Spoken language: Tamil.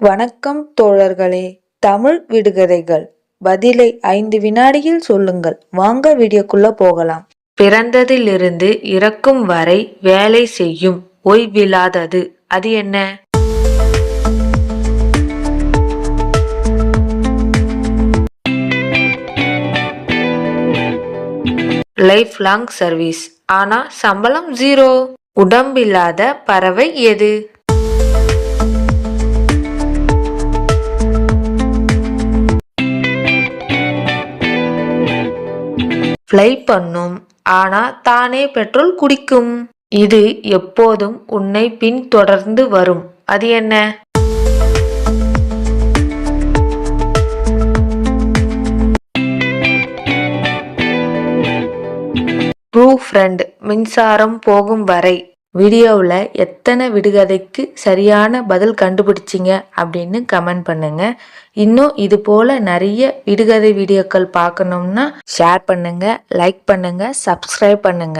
வணக்கம் தோழர்களே தமிழ் விடுகதைகள். பதிலை ஐந்து வினாடியில் சொல்லுங்கள். வாங்க வீடியோக்குள்ள போகலாம். பிறந்ததிலிருந்து இறக்கும் வரை வேலை செய்யும் ஓய்வில்லாதது. அது என்ன? லைஃப் லாங் சர்வீஸ் ஆனா சம்பளம் ஜீரோ உடம்பில்லாத பறவை எது? ஃப்ளை பண்ணும். ஆனா தானே பெட்ரோல் குடிக்கும். இது எப்போதும் உன்னை பின்தொடர்ந்து வரும். அது என்ன? ட்ரூ ஃப்ரெண்ட் மின்சாரம் போகும் வரை வீடியோவில் எத்தனை விடுகதைக்கு சரியான பதில் கண்டுபிடிச்சிங்க அப்படின்னு கமெண்ட் பண்ணுங்க. இன்னும் இது போல நிறைய விடுகதை வீடியோக்கள் பார்க்கணும்னா ஷேர் பண்ணுங்க லைக் பண்ணுங்க சப்ஸ்கிரைப் பண்ணுங்க.